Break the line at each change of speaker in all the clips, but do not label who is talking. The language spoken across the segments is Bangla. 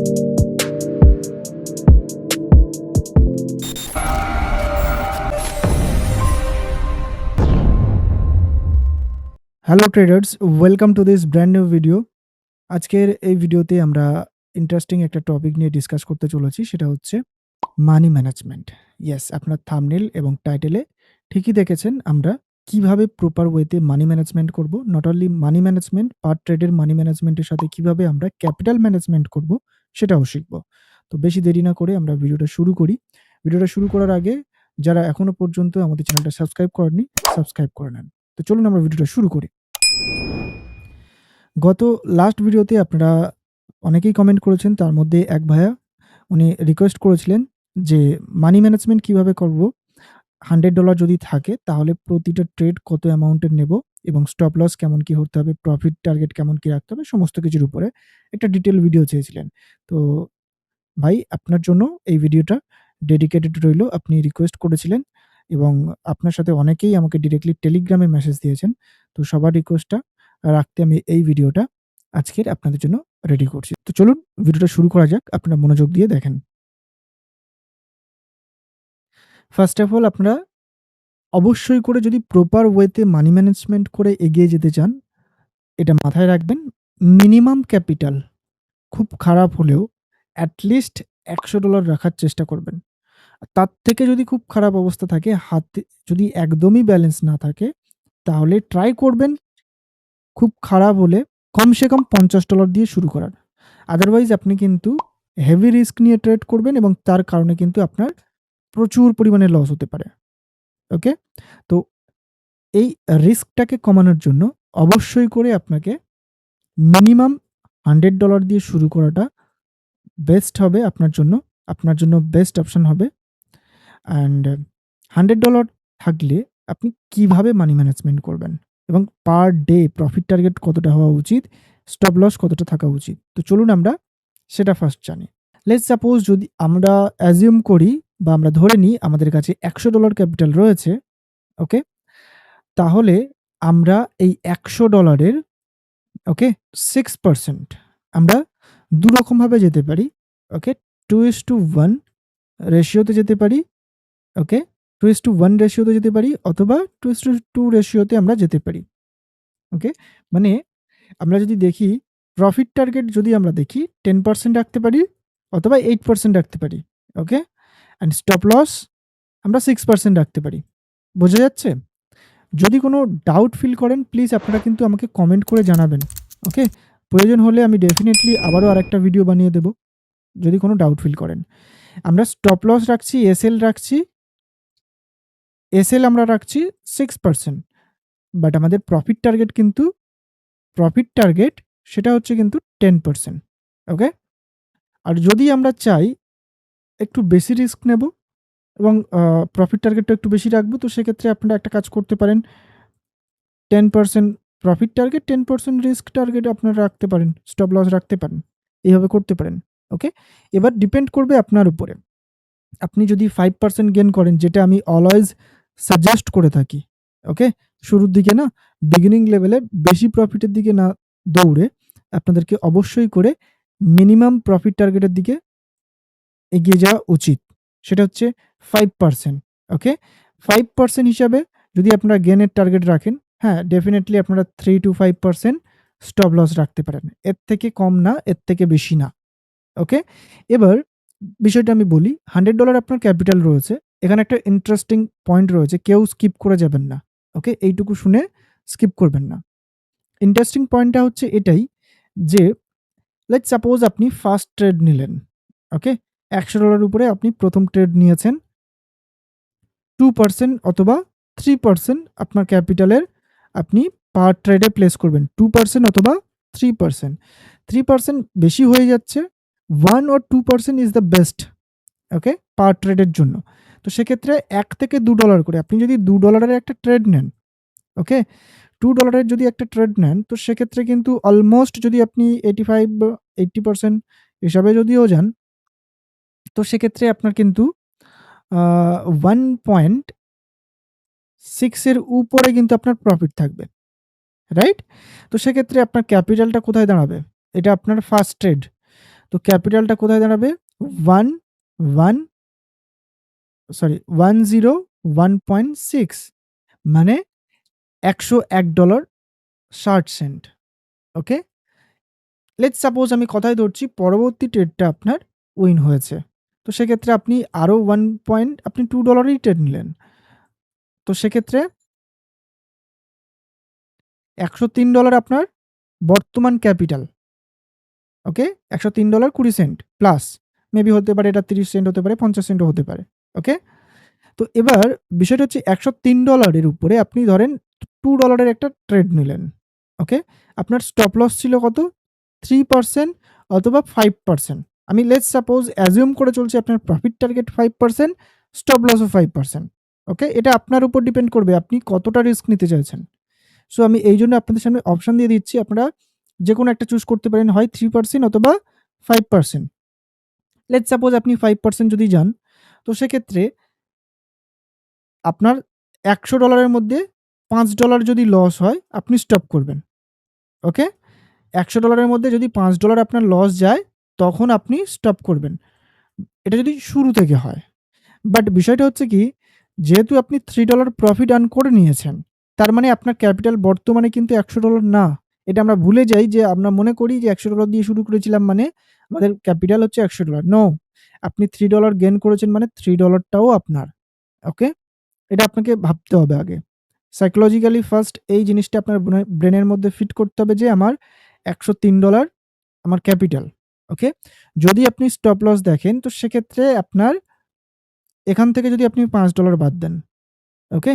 Hello traders welcome to this brand new video আজকের এই ভিডিওতে আমরা ইন্টারেস্টিং একটা টপিক নিয়ে ডিসকাস করতে চলেছি, সেটা হচ্ছে মানি ম্যানেজমেন্ট ইয়েস আপনার থামনেল এবং টাইটেলে ঠিকই দেখেছেন আমরা কীভাবে প্রপার ওয়েতে মানি ম্যানেজমেন্ট করব not only money management per ট্রেডের money ম্যানেজমেন্টের সাথে কীভাবে আমরা ক্যাপিটাল ম্যানেজমেন্ট করব সেটাও শিখব। তো বেশি দেরি না করে আমরা ভিডিওটা শুরু করি। ভিডিওটা শুরু করার আগে যারা এখনও পর্যন্ত আমাদের চ্যানেলটা সাবস্ক্রাইব করেননি, সাবস্ক্রাইব করে নেন। তো চলুন আমরা ভিডিওটা শুরু করি। গত লাস্ট ভিডিওতে আপনারা অনেকেই কমেন্ট করেছেন, তার মধ্যে এক ভাইয়া, উনি রিকোয়েস্ট করেছিলেন যে মানি ম্যানেজমেন্ট কীভাবে করব? হান্ড্রেড ডলার যদি থাকে, তাহলে প্রতিটা ট্রেড কত অ্যামাউন্টের নেব? এবং স্টপ লস কেমন কি হতে হবে প্রফিট টার্গেট কেমন কি রাখতে হবে, সমস্ত কিছুর উপরে একটা ডিটেল ভিডিও চেয়েছিলেন। তো ভাই, আপনার জন্য এই ভিডিওটা ডেডিকেটেড রইল। আপনি রিকোয়েস্ট করেছিলেন এবং আপনার সাথে অনেকেই আমাকে ডিরেক্টলি টেলিগ্রামে মেসেজ দিয়েছেন। তো সবার রিকোয়েস্টটা রাখতে আমি এই ভিডিওটা আজকের আপনাদের জন্য রেডি করছি। তো চলুন ভিডিওটা শুরু করা যাক। আপনারা মনোযোগ দিয়ে দেখেন। ফার্স্ট অফ অল আপনারা অবশ্যই করে যদি প্রপার ওয়েতে মানি ম্যানেজমেন্ট করে এগিয়ে যেতে চান, এটা মাথায় রাখবেন মিনিমাম ক্যাপিটাল খুব খারাপ হলেও অ্যাটলিস্ট একশো ডলার রাখার চেষ্টা করবেন। তার থেকে যদি খুব খারাপ অবস্থা থাকে, হাতে যদি একদমই ব্যালেন্স না থাকে, তাহলে ট্রাই করবেন খুব খারাপ হলে কমসে কম পঞ্চাশ ডলার দিয়ে শুরু করার। আদারওয়াইজ আপনি কিন্তু হেভি রিস্ক নিয়ে ট্রেড করবেন এবং তার কারণে কিন্তু আপনার প্রচুর পরিমাণে লস হতে পারে। ওকে তো এই রিস্কটাকে কমানোর জন্য অবশ্যই করে আপনাকে মিনিমাম হান্ড্রেড ডলার দিয়ে শুরু করাটা বেস্ট হবে আপনার জন্য। আপনার জন্য বেস্ট অপশন হবে। অ্যান্ড হান্ড্রেড ডলার থাকলে আপনি কীভাবে মানি ম্যানেজমেন্ট করবেন? এবং পার ডে প্রফিট টার্গেট কতটা হওয়া উচিত? স্টপ লস কতটা থাকা উচিত? তো চলুন আমরা সেটা ফার্স্ট জানি। লেটস সাপোজ যদি আমরা অ্যাজিউম করি বা আমরা ধরে নিই আমাদের কাছে একশো ডলার ক্যাপিটাল রয়েছে, ওকে? তাহলে আমরা এই একশো ডলারের, ওকে? সিক্স পার্সেন্ট আমরা দুরকমভাবে যেতে পারি, okay? Two is to one রেশিওতে যেতে পারি, okay? Two is to one রেশিওতে যেতে পারি অথবা টু ইস টু টু রেশিওতে আমরা যেতে পারি, ওকে? মানে আমরা যদি দেখি প্রফিট টার্গেট যদি আমরা দেখি টেন পার্সেন্ট রাখতে পারি অথবা এইট পার্সেন্ট রাখতে পারি, ওকে? অ্যান্ড স্টপ লস আমরা সিক্স পার্সেন্ট রাখতে পারি। বোঝা যাচ্ছে? যদি কোনো ডাউট ফিল করেন প্লিজ আপনারা কিন্তু আমাকে কমেন্ট করে জানাবেন ওকে প্রয়োজন হলে আমি ডেফিনেটলি আবারও আরেকটা ভিডিও বানিয়ে দেব, যদি কোনো ডাউট ফিল করেন। আমরা স্টপ লস রাখছি এসএল রাখছি এসএল আমরা রাখছি সিক্স পার্সেন্ট বাট আমাদের প্রফিট টার্গেট কিন্তু প্রফিট টার্গেট সেটা হচ্ছে কিন্তু টেন পার্সেন্ট ওকে আর যদি আমরা চাই একটু বেশি রিস্ক নেব এবং প্রফিট টার্গেটটা একটু বেশি রাখব, তো সেক্ষেত্রে আপনারা একটা কাজ করতে পারেন। Ten percent profit target ten percent risk target আপনারা রাখতে পারেন স্টপ লস রাখতে পারেন, এইভাবে করতে পারেন ওকে এবার ডিপেন্ড করবে আপনার উপরে। আপনি যদি ফাইভ পার্সেন্ট গেন করেন, যেটা আমি অলওয়েজ সাজেস্ট করে থাকি ওকে শুরুর দিকে না বিগিনিং লেভেলে বেশি প্রফিটের দিকে না দৌড়ে, আপনাদেরকে অবশ্যই করে মিনিমাম প্রফিট টার্গেটের দিকে এগিয়ে যাওয়া উচিত। সেটা হচ্ছে five percent okay five percent হিসাবে যদি আপনারা গেনের টার্গেট রাখেন হ্যাঁ ডেফিনেটলি আপনারা three to five percent stop loss রাখতে পারেন। এর থেকে কম না, এর থেকে বেশি না ওকে এবার বিষয়টা আমি বলি হান্ড্রেড ডলার আপনার ক্যাপিটাল রয়েছে, এখানে একটা ইন্টারেস্টিং পয়েন্ট রয়েছে, কেউ স্কিপ করে যাবেন না ওকে এইটুকু শুনে স্কিপ করবেন না। ইন্টারেস্টিং পয়েন্টটা হচ্ছে এটাই যে লেট সাপোজ আপনি ফার্স্ট ট্রেড নিলেন ওকে একশো ডলার উপরে আপনি প্রথম ট্রেড নিয়েছেন। টু পার্সেন্ট অথবা থ্রি পার্সেন্ট আপনার ক্যাপিটালের আপনি পার ট্রেডে প্লেস করবেন। টু পার্সেন্ট অথবা থ্রি পার্সেন্ট থ্রি পার্সেন্ট বেশি হয়ে যাচ্ছে। One or two percent is the best okay per ট্রেডের জন্য। তো সেক্ষেত্রে এক থেকে দু ডলার করে। আপনি যদি দু ডলারের একটা ট্রেড নেন ওকে টু ডলারের যদি একটা ট্রেড নেন, তো সেক্ষেত্রে কিন্তু অলমোস্ট যদি আপনি এইটি ফাইভ এইট্টি পার্সেন্ট হিসাবে যদিও যান তো সেক্ষেত্রে আপনার কিন্তু ওয়ান পয়েন্ট সিক্সের উপরে কিন্তু আপনার প্রফিট থাকবে রাইট তো সেক্ষেত্রে আপনার ক্যাপিটালটা কোথায় দাঁড়াবে এটা আপনার ফার্স্ট ট্রেড তো ক্যাপিটালটা কোথায় দাঁড়াবে? 1 1 সরি 101.6 মানে $101 60 সেন্ট। ওকে? লেটস সাপোজ আমি কথায় ধরছি, পরবর্তী ট্রেডটা আপনার উইন হয়েছে। তো সেক্ষেত্রে আপনি আরও ওয়ান পয়েন্ট আপনি $2 ই ট্রেড নিলেন। তো সেক্ষেত্রে $103 আপনার বর্তমান ক্যাপিটাল। ওকে? $103 20 সেন্ট প্লাস মেবি হতে পারে এটা 30 সেন্ট হতে পারে, 50 সেন্টও হতে পারে। ওকে? তো এবার বিষয়টা হচ্ছে একশো তিন ডলারের উপরে আপনি ধরেন টু ডলারের একটা ট্রেড নিলেন। ওকে? আপনার স্টপ লস ছিল কত? 3% অথবা 5% আমি লেটস সাপোজ অ্যাজিউম করে চলছি আপনার profit target five percent stop লসও five percent okay? এটা আপনার উপর ডিপেন্ড করবে আপনি কতটা রিস্ক নিতে চাইছেন। সো আমি এই জন্য আপনাদের সামনে অপশন দিয়ে দিচ্ছি, আপনারা যে কোনো একটা চুজ করতে পারেন, হয় থ্রি পার্সেন্ট অথবা ফাইভ পার্সেন্ট লেটস সাপোজ আপনি ফাইভ পার্সেন্ট যদি যান, তো সেক্ষেত্রে আপনার একশো ডলারের মধ্যে পাঁচ ডলার যদি লস হয়, আপনি স্টপ করবেন। ওকে? একশো ডলারের মধ্যে যদি পাঁচ ডলার আপনার লস যায় তখন আপনি স্টপ করবেন। এটা যদি শুরু থেকে হয়। বাট বিষয়টা হচ্ছে কি যেহেতু আপনি থ্রি ডলার প্রফিট আর্ন করে নিয়েছেন, তার মানে আপনার ক্যাপিটাল বর্তমানে কিন্তু $100 না। এটা আমরা ভুলে যাই যে আমরা মনে করি যে $100 দিয়ে শুরু করেছিলাম মানে আমাদের ক্যাপিটাল হচ্ছে $100 নো আপনি থ্রি ডলার গেন করেছেন মানে থ্রি ডলারটাও আপনার। ওকে? এটা আপনাকে ভাবতে হবে আগে। সাইকোলজিক্যালি ফার্স্ট এই জিনিসটা আপনার ব্রে ব্রেনের মধ্যে ফিট করতে হবে যে আমার $103 আমার ক্যাপিটাল। ওকে? যদি আপনি স্টপ লস দেখেন, তো সেক্ষেত্রে আপনার এখান থেকে যদি আপনি $5 বাদ দেন। ওকে?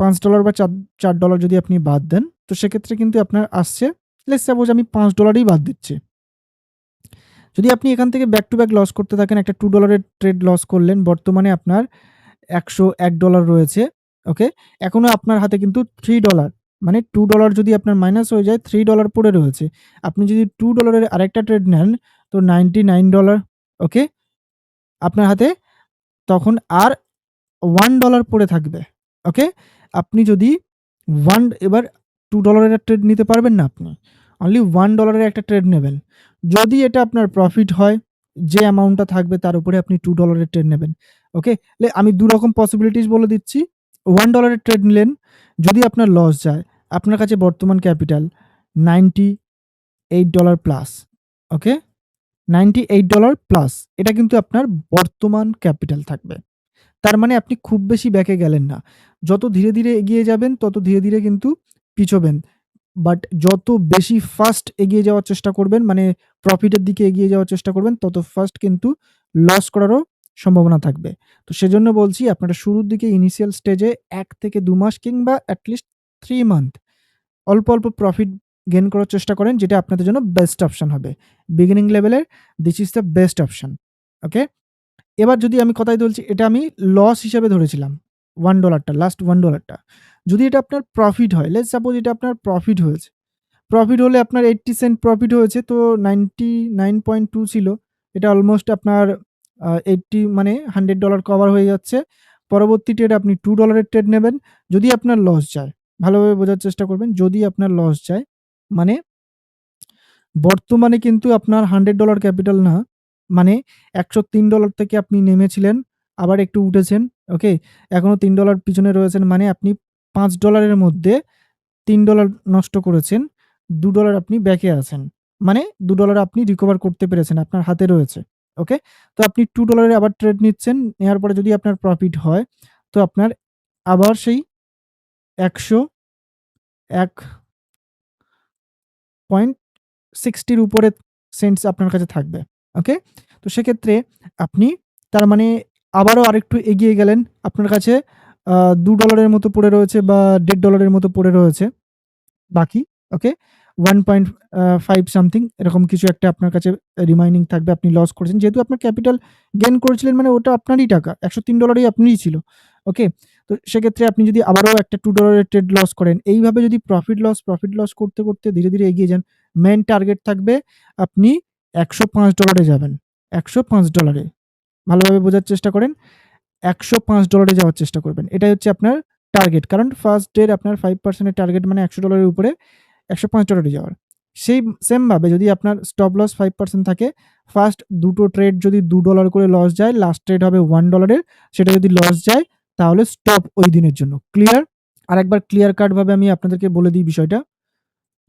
$5 বা চার $4 যদি আপনি বাদ দেন, তো সেক্ষেত্রে কিন্তু আপনার আসছে লেটস সাপোজ আমি $5 ই বাদ দিচ্ছি। যদি আপনি এখান থেকে ব্যাক টু ব্যাক লস করতে থাকেন, একটা $2 এর ট্রেড লস করলেন, বর্তমানে আপনার $101 রয়েছে। ওকে? এখনও আপনার হাতে কিন্তু $3 মানে $2 যদি আপনার মাইনাস হয়ে যায় $3 পড়ে রয়েছে। আপনি যদি $2 এর আরেকটা ট্রেড নেন তো $99 ওকে? আপনার হাতে তখন আর $1 পড়ে থাকবে। ওকে? আপনি যদি ওয়ান এবার $2 এর ট্রেড নিতে পারবেন না আপনি। অনলি $1 এর একটা ট্রেড নেবেন। যদি এটা আপনার প্রফিট হয় যে অ্যামাউন্টটা থাকবে তার উপরে আপনি $2 এর ট্রেড নেবেন। ওকে? আমি ২ রকম পসিবিলিটিস বলে দিচ্ছি। $1 এর ট্রেড নিলেন, যদি আপনার লস যায়, আপনার কাছে বর্তমান ক্যাপিটাল $98 প্লাস। ওকে? $98 প্লাস এটা কিন্তু আপনার বর্তমান ক্যাপিটাল থাকবে। তার মানে আপনি খুব বেশি ব্যাকে গেলেন না। যত ধীরে, ধীরে এগিয়ে যাবেন তত ধীরে, ধীরে কিন্তু পিছবেন। বাট যত বেশি ফাস্ট এগিয়ে যাওয়ার চেষ্টা করবেন মানে প্রফিটের দিকে এগিয়ে যাওয়ার চেষ্টা করবেন তত ফাস্ট কিন্তু লস করারও সম্ভাবনা থাকবে। তো সেজন্য বলছি আপনারা শুরুর দিকে ইনিশিয়াল স্টেজে এক থেকে দু মাস কিংবা এট লিস্ট 3 মান্থ অল্প, অল্প প্রফিট গেন করার চেষ্টা করেন যেটা আপনাদের জন্য বেস্ট অপশান হবে। বিগিনিং লেভেলের this is the best option. Okay? এবার যদি আমি কথায় বলছি এটা আমি লস হিসাবে ধরেছিলাম। ওয়ান ডলারটা লাস্ট ওয়ান ডলারটা যদি এটা আপনার প্রফিট হয়, লেটস সাপোজ এটা আপনার প্রফিট হয়েছে। প্রফিট হলে আপনার 80 সেন্ট প্রফিট হয়েছে তো 99.2 ছিল। এটা অলমোস্ট আপনার 80 মানে $100 কভার হয়ে যাচ্ছে। পরবর্তী ট্রেড আপনি $2 এর ট্রেড নেবেন। যদি আপনার লস যায়, ভালোভাবে বোঝার চেষ্টা করবেন। যদি আপনার লস যায় মানে বর্তমানে কিন্তু আপনার $100 ক্যাপিটাল না। মানে $103 থেকে আপনি নেমেছিলেন, আবার একটু উঠেছেন। ওকে? এখনও $3 পিছনে রয়েছেন মানে আপনি $5 এর মধ্যে $3 নষ্ট করেছেন। $2 আপনি ব্যাকে আছেন। মানে $2 আপনি রিকভার করতে পেরেছেন, আপনার হাতে রয়েছে। ওকে? তো আপনি $2 এর আবার ট্রেড নিচ্ছেন। নেওয়ার পরে যদি আপনার প্রফিট হয়, তো আপনার আবার সেই ১০০ এক পয়েন্ট 60 র উপরে সেন্টস আপনার কাছে থাকবে। ওকে? তো সেক্ষেত্রে আপনি তার মানে আবারও আরেকটু এগিয়ে গেলেন। আপনার কাছে $2 এর মতো পড়ে রয়েছে বা $1.5 এর মতো পড়ে রয়েছে। বাকি ওকে? 1.5 সামথিং এরকম কিছু একটা আপনার কাছে রিমাইনিং থাকবে আপনি লস করেছেন। যেহেতু আপনার ক্যাপিটাল গেইন করেছিলেন মানে ওটা আপনারই টাকা। $103 ই আপনিই ছিল। ওকে? তো সেক্ষেত্রে আপনি যদি আবারও একটা $2 এর ট্রেড লস করেন, এইভাবে যদি প্রফিট লস, প্রফিট লস করতে, করতে ধীরে, ধীরে এগিয়ে যান, মেইন টার্গেট থাকবে আপনি একশো পাঁচ ডলারে যাবেন। একশো পাঁচ ডলারে ভালোভাবে বোঝার চেষ্টা করেন। একশো পাঁচ ডলারে যাওয়ার চেষ্টা করবেন। এটাই হচ্ছে আপনার টার্গেট। কারণ ফার্স্ট ডে এর আপনার ফাইভ পার্সেন্টের টার্গেট মানে একশো ডলারের উপরে $105 এ যাওয়ার। সেই সেম ভাবে যদি আপনার স্টপ লস 5% থাকে, ফার্স্ট দুটো ট্রেড যদি $2 করে লস যায়, লাস্ট ট্রেড হবে $1 এর। সেটা যদি লস যায় তাহলে স্টপ ওই দিনের জন্য। ক্লিয়ার? আর একবার ক্লিয়ার কাট ভাবে আমি আপনাদেরকে বলে দিই বিষয়টা।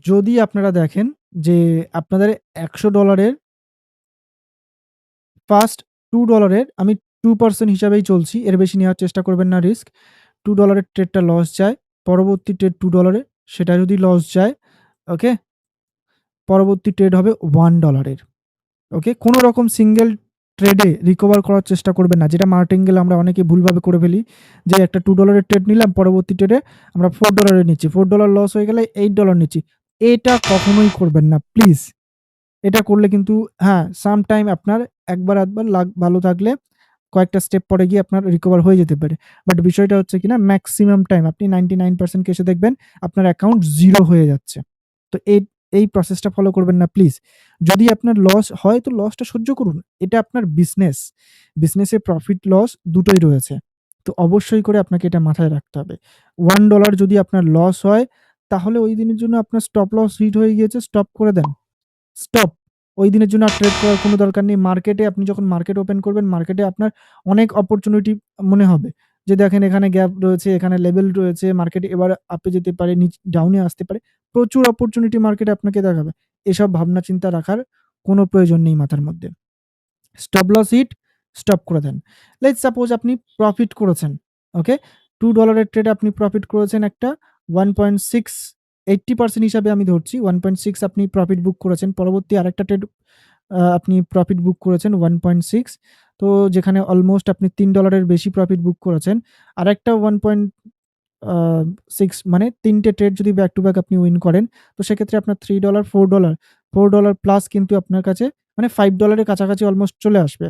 যদি আপনারা দেখেন যে আপনাদের $100 এর ফার্স্ট $2 এর আমি 2% হিসাবেই চলছি। এর বেশি নেওয়ার চেষ্টা করবেন না রিস্ক। $2 এর ট্রেডটা লস যায়। পরবর্তী ট্রেড $2 এর সেটা যদি লস যায়, ওকে? পরবর্তী ট্রেড হবে $1 এর। ওকে? কোন রকম সিঙ্গেল ট্রেডে রিকভার করার চেষ্টা করবেন না। যেটা মার্টিঙ্গেল আমরা অনেকে ভুলভাবে করে ফেলি। যে একটা $2 এর ট্রেড নিলাম, পরবর্তী ট্রেডে আমরা $4 এ নিচ্ছি। $4 লস হয়ে গেলে $8 নিচ্ছি। এটা কখনোই করবেন না প্লিজ। এটা করলে কিন্তু হ্যাঁ, সাম টাইম আপনার একবার আধবার লাক ভালো থাকলে কয়েকটা স্টেপ পরে গিয়ে আপনার রিকভার হয়ে যেতে পারে। বাট বিষয়টা হচ্ছে কিনা মেক্সিমাম টাইম আপনি 99% কেসে দেখবেন আপনার অ্যাকাউন্ট 0 হয়ে যাচ্ছে। তো এই এই প্রসেসটা ফলো করবেন না প্লিজ। যদি আপনার লস হয় তো লসটা সহ্য করুন। এটা আপনার বিজনেস। বিজনেসে প্রফিট লস দুটোই রয়েছে। তো অবশ্যই করে আপনাকে এটা মাথায় রাখতে হবে। $1 যদি আপনার লস হয় তাহলে ওই দিনের জন্য আপনার স্টপ লস হিট হয়ে গিয়েছে, স্টপ করে দেন। স্টপ। ওই দিনের জন্য আর ট্রেড করার কোনো দরকার নেই। মার্কেটে আপনি যখন মার্কেট ওপেন করবেন, মার্কেটে আপনার অনেক অপরচুনিটি মনে হবে। যে দেখেন এখানে গ্যাপ রয়েছে, এখানে লেভেল রয়েছে, মার্কেট এবার আপে যেতে পারে, নিচ ডাউনে আসতে পারে। প্রচুর অপরচুনিটি মার্কেটে আপনাকে দেখাবে। এসব ভাবনা চিন্তা রাখার কোনো প্রয়োজন নেই মাথার মধ্যে। স্টপ লস হিট, স্টপ করে দেন। লেটস সাপোজ আপনি প্রফিট করেছেন। ওকে? $2 এর ট্রেডে আপনি প্রফিট করেছেন একটা 1.6 80% হিসাবে আমি ধরছি। 1.6 আপনি প্রফিট বুক করেছেন। পরবর্তী আরেকটা ট্রেড আপনি প্রফিট বুক করেছেন 1.6 তো যেখানে অলমোস্ট আপনি $3 এর বেশি প্রফিট বুক করেছেন। আরেকটা 1 পয়েন্ট আ 6 মানে ৩ টে ট্রেড যদি ব্যাক টু ব্যাক আপনি উইন করেন, তো সেক্ষেত্রে আপনার $3 $4 $4 প্লাস কিন্তু আপনার কাছে মানে $5 এর কাছাকাছি অলমোস্ট চলে আসবে।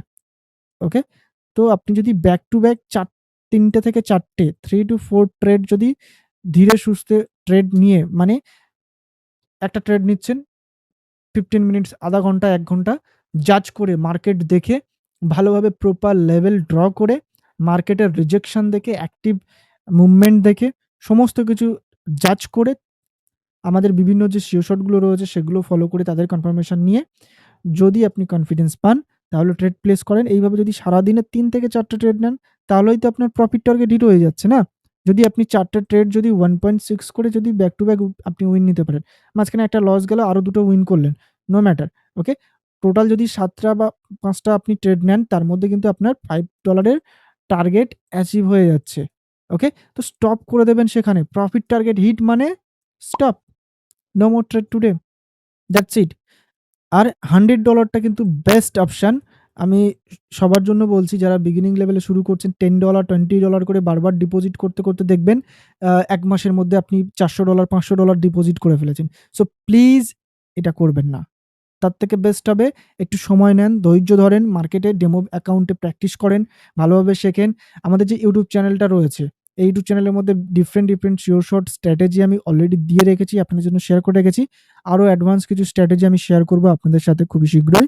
ওকে? তো আপনি যদি ব্যাক টু ব্যাক চার ৩ টে থেকে ৪ টে 3 to 4 ট্রেড যদি ধীরে সুস্থে ট্রেড নিয়ে মানে একটা ট্রেড নিচ্ছেন 15 মিনিটস, আধা ঘণ্টা, এক ঘণ্টা জাজ করে মার্কেট দেখে ভালোভাবে প্রপার লেভেল ড্র করে মার্কেটের রিজেকশন দেখে, অ্যাক্টিভ মুভমেন্ট দেখে সমস্ত কিছু জাজ করে আমাদের বিভিন্ন যে শট রয়েছে সেগুলো ফলো করে তাদের কনফার্মেশন নিয়ে যদি আপনি কনফিডেন্স পান তাহলে ট্রেড প্লেস করেন। এইভাবে যদি সারাদিনে তিন থেকে চারটে ট্রেড নেন তাহলেই তো আপনার প্রফিট টার্গেট হিট হয়ে যাচ্ছে না? যদি আপনি ৪ টা ট্রেড যদি 1.6 করে যদি ব্যাক টু ব্যাক আপনি উইন নিতে পারেন। মাঝখানে একটা লস গেল, আরও ২ টো উইন করলেন। No matter. ওকে? টোটাল যদি ৭ টা বা ৫ টা আপনি ট্রেড নেন, তার মধ্যে কিন্তু আপনার $5 এর টার্গেট অ্যাচিভ হয়ে যাচ্ছে। ওকে? তো স্টপ করে দেবেন সেখানে। প্রফিট টার্গেট হিট মানে stop. No more trade today. That's it. আর $100 টা কিন্তু বেস্ট অপশন। আমি সবার জন্য বলছি যারা বিগিনিং লেভেলে শুরু করছেন $10 $20 করে বারবার ডিপোজিট করতে, করতে দেখবেন এক মাসের মধ্যে আপনি $৪০০ $৫০০ ডিপোজিট করে ফেলেছেন। সো প্লিজ এটা করবেন না। তার থেকে বেস্ট হবে একটু সময় নেন, ধৈর্য ধরেন, মার্কেটে ডেমো অ্যাকাউন্টে প্র্যাকটিস করেন, ভালোভাবে শেখেন। আমাদের যে ইউটিউব চ্যানেলটা রয়েছে, এই ইউটিউব চ্যানেলের মধ্যে different, different sure shot strategy আমি অলরেডি দিয়ে রেখেছি, আপনাদের জন্য শেয়ার করে রেখেছি। আরও অ্যাডভান্স কিছু স্ট্র্যাটেজি আমি শেয়ার করব আপনাদের সাথে খুবই শীঘ্রই।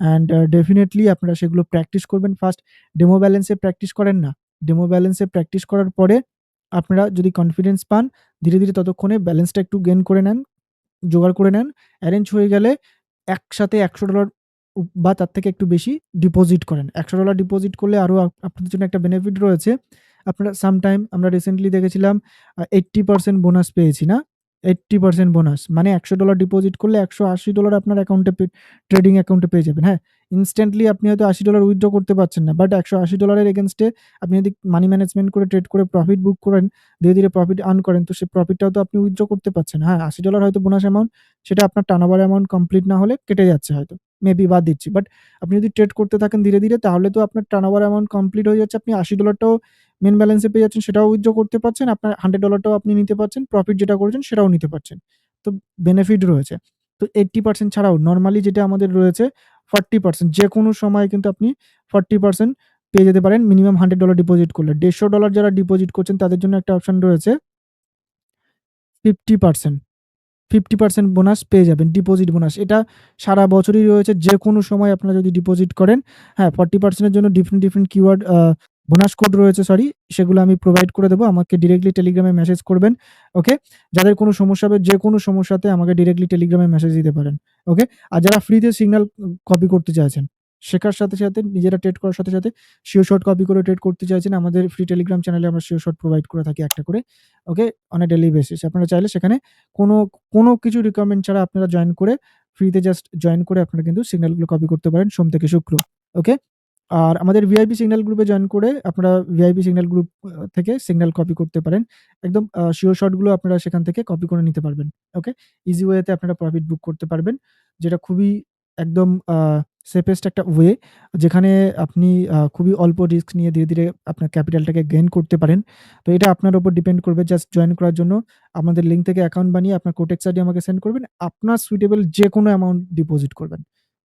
অ্যান্ড ডেফিনিটলি আপনারা সেগুলো প্র্যাকটিস করবেন। ফার্স্ট ডেমো ব্যালেন্সে প্র্যাকটিস করেন না। ডেমো ব্যালেন্সে প্র্যাকটিস করার পরে আপনারা যদি কনফিডেন্স পান, ধীরে, ধীরে ততক্ষণে ব্যালেন্সটা একটু গেইন করে নেন, জোগাড় করে নেন। অ্যারেঞ্জ হয়ে গেলে একসাথে $১০০ উ বা তার থেকে একটু বেশি ডিপোজিট করেন। $১০০ ডিপোজিট করলে আরও আপ আপনাদের জন্য একটা বেনিফিট রয়েছে। আপনারা সামটাইম আমরা রিসেন্টলি দেখেছিলাম এইট্টি 80% বোনাস পেয়েছি না? 80% বোনাস। মানে $১০০ ডিপোজিট করলে $১৮০ আপনার অ্যাকাউন্টে ট্রেডিং অ্যাকাউন্টে পেয়ে যাবেন। হ্যাঁ? ইনস্ট্যান্টলি আপনি হয়তো $৮০ উইথড্র করতে পারছেন না। বাট $১৮০ এর এগেইনস্টে আপনি যদি মানি ম্যানেজমেন্ট করে ট্রেড করে প্রফিট বুক করেন, ধীরে, ধীরে প্রফিট আর্ন করেন তো সেই প্রফিটটাও তো আপনি উইথড্র করতে পারছেন। হ্যাঁ, $৮০ হয়তো বোনাস অ্যামাউন্ট সেটা আপনার টার্নওভার অ্যামাউন্ট কমপ্লিট না হলে কেটে যাচ্ছে হয়তো। মেবি বাদ দিচ্ছি। বাট আপনি যদি ট্রেড করতে থাকেন ধীরে, ধীরে তাহলে তো আপনার টার্নওভার অ্যামাউন্ট কমপ্লিট হয়ে যাচ্ছে। আপনি $৮০ টাও মেইন ব্যালেন্সে পেয়ে যাচ্ছেন সেটাও উইথড্র করতে পারছেন। আপনার হান্ড্রেড ডলারটাও আপনি নিতে পারছেন। প্রফিট যেটা করেছেন সেটাও নিতে পারছেন। তো বেনিফিট রয়েছে। তো 80% ছাড়াও নর্মালি যেটা আমাদের রয়েছে ফর্টি পার্সেন্ট যে কোনো সময় কিন্তু আপনি 40% পেয়ে যেতে পারেন মিনিমাম $100 ডিপোজিট করলে। $১৫০ যারা ডিপোজিট করছেন তাদের জন্য একটা অপশন রয়েছে 50% 50% বোনাস পেয়ে যাবেন। Deposit bonus. এটা সারা বছরই রয়েছে। যে কোনো সময় আপনারা যদি ডিপোজিট করেন, হ্যাঁ 40% জন্য different, different keyword bonus code রয়েছে সরি সেগুলো আমি প্রোভাইড করে দেবো। আমাকে ডিরেক্টলি টেলিগ্রামে মেসেজ করবেন। ওকে? যাদের কোনো সমস্যা হবে যেকোনো সমস্যাতে আমাকে ডিরেক্টলি টেলিগ্রামে মেসেজ দিতে পারেন। ওকে? আর যারা ফ্রিতে সিগন্যাল কপি করতে চাইছেন, শেখার সাথে, সাথে নিজেরা ট্রেড করার সাথে, সাথে সিওর শট কপি করে ট্রেড করতে চাইছেন, আমাদের ফ্রি টেলিগ্রাম চ্যানেলে আমরা সিওর শট প্রোভাইড করে থাকি একটা করে। Okay? On a daily basis. আপনারা চাইলে সেখানে কোনো, কোনো কিছু রিকোয়ারমেন্ট ছাড়া আপনারা জয়েন করে ফ্রিতে জাস্ট জয়েন করে আপনারা কিন্তু সিগন্যালগুলো কপি করতে পারেন সোম থেকে শুক্র। ওকে? আর আমাদের ভিআইপি সিগন্যাল গ্রুপে জয়েন করে আপনারা ভিআইপি সিগন্যাল গ্রুপ থেকে সিগন্যাল কপি করতে পারেন। একদম শিওর শটগুলো আপনারা সেখান থেকে কপি করে নিতে পারবেন। ওকে? ইজি ওয়েতে আপনারা প্রফিট বুক করতে পারবেন। যেটা খুবই একদম সেফেস্ট একটা ওয়ে যেখানে আপনি খুবই অল্প রিস্ক নিয়ে ধীরে, ধীরে আপনার ক্যাপিটালটাকে গেইন করতে পারেন। তো এটা আপনার উপর ডিপেন্ড করবে জাস্ট জয়েন করার জন্য আমাদের লিঙ্ক থেকে অ্যাকাউন্ট বানিয়ে আপনার কোটেক্স আইডি আমাকে সেন্ড করবেন। আপনার সুইটেবল যে কোনো অ্যামাউন্ট ডিপোজিট করবেন।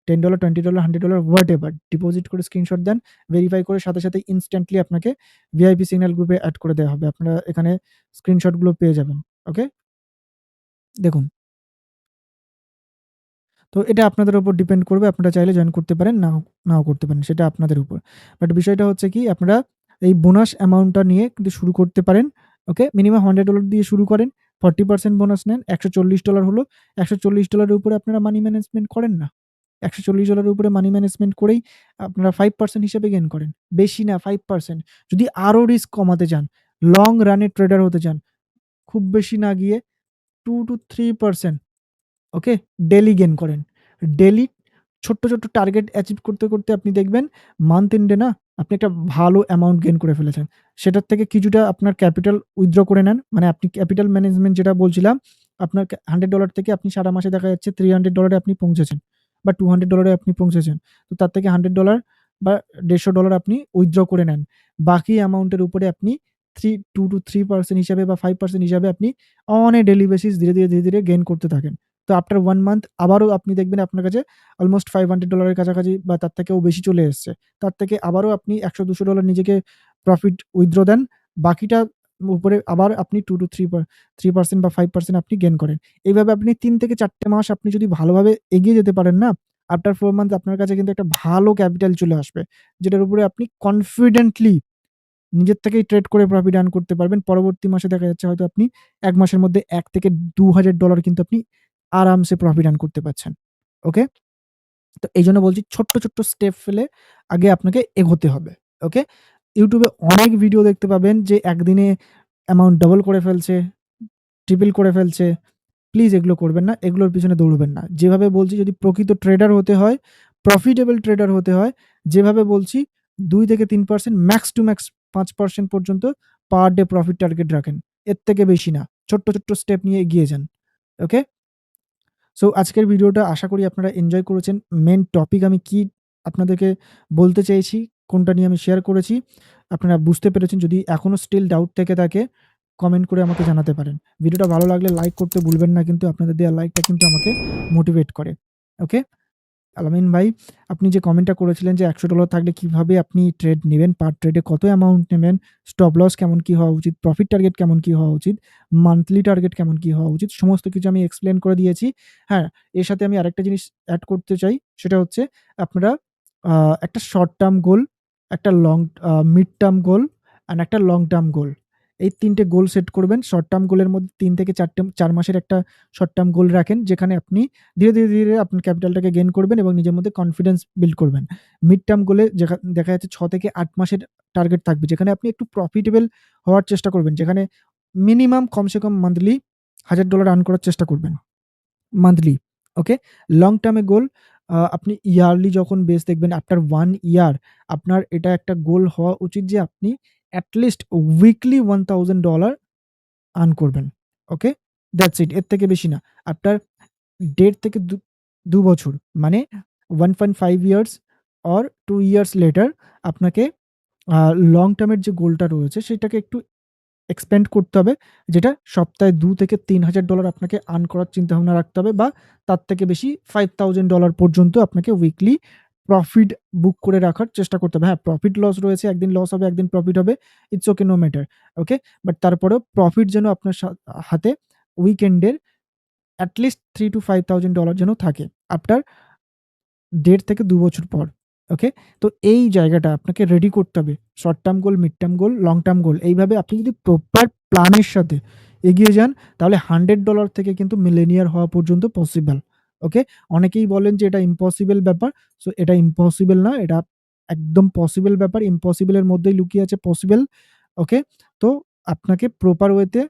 $10, $20, $100 হোয়াটএভার ডিপোজিট করে স্ক্রিনশট দেন। ভেরিফাই করে সাথে, সাথে ইনস্ট্যান্টলি আপনাকে ভিআইপি সিগন্যাল গ্রুপে অ্যাড করে দেওয়া হবে। আপনারা এখানে স্ক্রিনশটগুলো পেয়ে যাবেন। ওকে? দেখুন। তো এটা আপনাদের উপর ডিপেন্ড করবে। আপনারা চাইলে জয়েন করতে পারেন, নাও নাও করতে পারেন। সেটা আপনাদের উপর। বাট বিষয়টা হচ্ছে কি আপনারা এই বোনাস অ্যামাউন্টটা নিয়ে কিন্তু শুরু করতে পারেন। ওকে? মিনিমাম $100 দিয়ে শুরু করেন। 40% বোনাস নেন। $140 হলো। $140 এর উপরে আপনারা মানি ম্যানেজমেন্ট করেন না। $140 ডলারের উপরে মানি ম্যানেজমেন্ট করেই আপনারা ফাইভ পার্সেন্ট হিসেবে গেন করেন। বেশি না ফাইভ পার্সেন্ট যদি আরও রিস্ক কমাতে চান, লং রানে ট্রেডার হতে চান, খুব বেশি না গিয়ে 2-3% ওকে? ডেইলি গেন করেন। ডেলি ছোট্ট, ছোট্ট টার্গেট অ্যাচিভ করতে, করতে আপনি দেখবেন মান্থ এন্ডে না আপনি একটা ভালো অ্যামাউন্ট গেইন করে ফেলেছেন। সেটার থেকে কিছুটা আপনার ক্যাপিটাল উইথড্র করে নেন। মানে আপনি ক্যাপিটাল ম্যানেজমেন্ট যেটা বলছিলাম, আপনার হান্ড্রেড $100 থেকে আপনি সারা মাসে দেখা যাচ্ছে থ্রি হান্ড্রেড ডলারে আপনি পৌঁছেছেন বা $200 ডলারে আপনি পৌঁছেছেন। তো তার থেকে $100 বা $150 আপনি উইথড্র করে নেন। বাকি অ্যামাউন্টের উপরে আপনি 3 2-3% হিসাবে বা ফাইভ পার্সেন্ট হিসাবে আপনি অন এ ডেইলি বেসিস ধীরে, ধীরে, ধীরে, ধীরে গেইন করতে থাকেন। তো আফটার ওয়ান মান্থ আবারও আপনি দেখবেন আপনার কাছে অলমোস্ট ফাইভ হান্ড্রেড ডলারের কাছাকাছি বা তার থেকেও বেশি চলে এসছে। তার থেকে আবারও আপনি $100-200 নিজেকে প্রফিট উইথড্র দেন। বাকিটা উপরে আবার আপনি 2 to 3 পা 3% বা ফাইভ পার্সেন্ট আপনি গেন করেন। এইভাবে আপনি তিন থেকে চারটে মাস আপনি যদি ভালোভাবে এগিয়ে যেতে পারেন না, আফটার ফোর মান্থ আপনার কাছে কিন্তু একটা ভালো ক্যাপিটাল চলে আসবে। যেটার উপরে আপনি কনফিডেন্টলি নিজের থেকেই ট্রেড করে প্রফিট আর্ন করতে পারবেন। পরবর্তী মাসে দেখা যাচ্ছে হয়তো আপনি এক মাসের মধ্যে এক থেকে দু হাজার ডলার কিন্তু আপনি আরামসে প্রফিট আর্ন করতে পারছেন। ওকে? তো এই জন্য বলছি ছোট্ট, ছোট্ট স্টেপ ফেলে আগে আপনাকে এগোতে হবে। ওকে? এ অনেক ভিডিও দেখতে পাবেন যে একদিনে অ্যামাউন্ট ডবল করে ফেলছে, ট্রিপল করে ফেলছে। প্লিজ এগুলো করবেন না। এগুলোর পিছনে দৌড়বেন না। যেভাবে বলছি যদি প্রকৃত ট্রেডার হতে হয়, প্রফিটেবল ট্রেডার হতে হয়, যেভাবে বলছি দুই থেকে তিন পার্সেন্ট ম্যাক্স টু ম্যাক্স পাঁচ পার্সেন্ট পর্যন্ত পার ডে প্রফিট টার্গেট রাখেন। এর থেকে বেশি না। ছোট্ট, ছোট্ট স্টেপ নিয়ে এগিয়ে যান। ওকে? সো আজকের ভিডিওটা আশা করি আপনারা এনজয় করেছেন। মেন টপিক আমি কি আপনাদেরকে বলতে চেয়েছি, কোনটা নিয়ে আমি শেয়ার করেছি, আপনারা বুঝতে পেরেছেন। যদি এখনও স্টিল ডাউট থেকে থাকে কমেন্ট করে আমাকে জানাতে পারেন। ভিডিওটা ভালো লাগলে লাইক করতে ভুলবেন না কিন্তু আপনাদের দেওয়া লাইকটা কিন্তু আমাকে মোটিভেট করে। ওকে? আলামিন ভাই আপনি যে কমেন্টটা করেছিলেন যে $১০০ থাকলে কীভাবে আপনি ট্রেড নেবেন পার ট্রেডে কত অ্যামাউন্ট নেবেন, স্টপ লস কেমন কি হওয়া উচিত, প্রফিট টার্গেট কেমন কি হওয়া উচিত, মান্থলি টার্গেট কেমন কি হওয়া উচিত, সমস্ত কিছু আমি এক্সপ্লেন করে দিয়েছি। হ্যাঁ, এর সাথে আমি আরেকটা জিনিস অ্যাড করতে চাই। সেটা হচ্ছে আপনারা একটা শর্ট টার্ম গোল, একটা long mid term goal and একটা লং টার্ম গোল। এই তিনটে গোল সেট করবেন। শর্ট টার্ম গোলের মধ্যে তিন থেকে ৪ টে ৪ মাসের একটা শর্ট টার্ম গোল রাখেন। যেখানে আপনি ধীরে, ধীরে, ধীরে আপনার ক্যাপিটালটাকে গেইন করবেন এবং নিজের মধ্যে কনফিডেন্স বিল্ড করবেন। মিড টার্ম গোলে দেখা যাচ্ছে ছ থেকে আট মাসের টার্গেট থাকবে। যেখানে আপনি একটু প্রফিটেবল হওয়ার চেষ্টা করবেন। যেখানে মিনিমাম কমসে কম মান্থলি $১০০০ আর্ন করার চেষ্টা করবেন। মান্থলি। ওকে? লং টার্মে গোল আপনি ইয়ারলি যখন বেস দেখবেন আফটার 1 ইয়ার আপনার এটা একটা গোল হওয়া উচিত যে আপনি এট লিস্ট উইকলি $1000 আর্ন করবেন। ওকে? That's it. এর থেকে বেশি না। আফটার ১.৫ থেকে দু ২ বছর মানে 1.5 ইয়ার্স অর 2 ইয়ার্স লেটার আপনাকে লং টার্ম এর যে গোলটা রয়েছে, সেটাকে একটু এক্সপ্যান্ড করতে হবে। যেটা সপ্তাহে দু থেকে তিন হাজার ডলার আপনাকে আর্ন করার চিন্তাভাবনা রাখতে হবে বা তার থেকে বেশি $5000 পর্যন্ত আপনাকে উইকলি প্রফিট বুক করে রাখার চেষ্টা করতে হবে। হ্যাঁ, প্রফিট লস রয়েছে। একদিন লস হবে, একদিন প্রফিট হবে। It's okay no matter. Okay? But তারপরেও প্রফিট যেন আপনার হাতে উইকেন্ডের এট লিস্ট $3 to $5000 যেন থাকে। আফটার দেড় থেকে দু বছর পর। ওকে? তো এই জায়গাটা আপনাকে রেডি করতে হবে। Short term goal, mid term goal, long term goal. এইভাবে আপনি যদি প্রপার প্ল্যানের সাথে এগিয়ে যান তাহলে $100 থেকে কিন্তু মিলেনিয়ার হওয়া পর্যন্ত পসিবল। ওকে? অনেকেই বলেন যে এটা ইম্পসিবল ব্যাপার। সো এটা ইম্পসিবল না। এটা একদম পসিবল ব্যাপার। ইম্পসিবলের মধ্যেই লুকিয়ে আছে পসিবল। ওকে? তো আপনাকে প্রপার ওয়েতে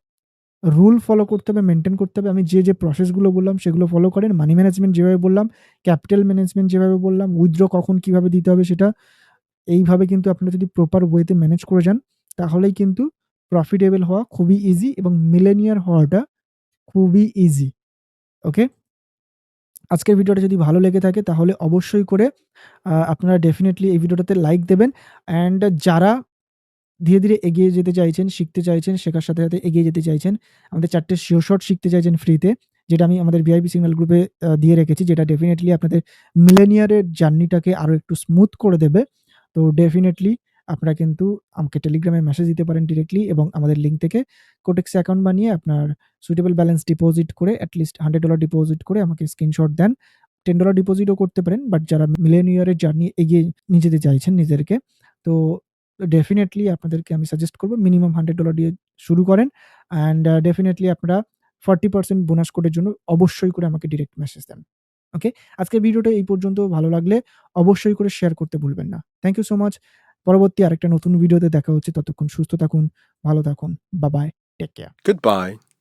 রুল ফলো করতে হবে, মেনটেন করতে হবে। আমি যে, যে প্রসেসগুলো বললাম সেগুলো ফলো করেন। মানি ম্যানেজমেন্ট যেভাবে বললাম, ক্যাপিটাল ম্যানেজমেন্ট যেভাবে বললাম, উইথড্র কখন কীভাবে দিতে হবে সেটা এইভাবে কিন্তু আপনারা যদি প্রপার ওয়েতে ম্যানেজ করে যান তাহলেই কিন্তু প্রফিটেবল হওয়া খুবই ইজি এবং মিলেনিয়ার হওয়াটা খুবই ইজি। ওকে? আজকের ভিডিওটা যদি ভালো লেগে থাকে তাহলে অবশ্যই করে আপনারা ডেফিনেটলি এই ভিডিওটাতে লাইক দেবেন। অ্যান্ড যারা ধীরে, ধীরে এগিয়ে যেতে চাইছেন, শিখতে চাইছেন, শেখার সাথে, সাথে এগিয়ে যেতে চাইছেন, আমাদের ৪ টে সিওর শট শিখতে চাইছেন ফ্রিতে, যেটা আমি আমাদের ভিআইপি সিগন্যাল গ্রুপে দিয়ে রেখেছি যেটা ডেফিনেটলি আপনাদের মিলেনিয়ারের জার্নিটাকে আরও একটু স্মুথ করে দেবে। তো ডেফিনেটলি আপনারা কিন্তু আমাকে টেলিগ্রামে মেসেজ দিতে পারেন ডিরেক্টলি এবং আমাদের লিঙ্ক থেকে কোটেক্সে অ্যাকাউন্ট বানিয়ে আপনার সুইটেবল ব্যালেন্স ডিপোজিট করে এট লিস্ট $100 ডিপোজিট করে আমাকে স্ক্রিনশট দেন। $10 ডিপোজিটও করতে পারেন। বাট যারা মিলেনিয়ারের জার্নি এগিয়ে নিয়ে যেতে চাইছেন নিজেদেরকে, তো ডেফিনিটলি আপনাদেরকে আমি সাজেস্ট করব মিনিমাম $100 দিয়ে শুরু করেন। অ্যান্ড ডেফিনেটলি আপনারা 40% বোনাস কোডের জন্য অবশ্যই করে আমাকে ডিরেক্ট মেসেজ দেন। ওকে? আজকের ভিডিওটা এই পর্যন্ত ভালো লাগলে অবশ্যই করে শেয়ার করতে ভুলবেন না। Thank you so much. পরবর্তী আরেকটা নতুন ভিডিওতে দেখা হচ্ছে। ততক্ষণ সুস্থ থাকুন, ভালো থাকুন। বা বাই। Take care.
Goodbye.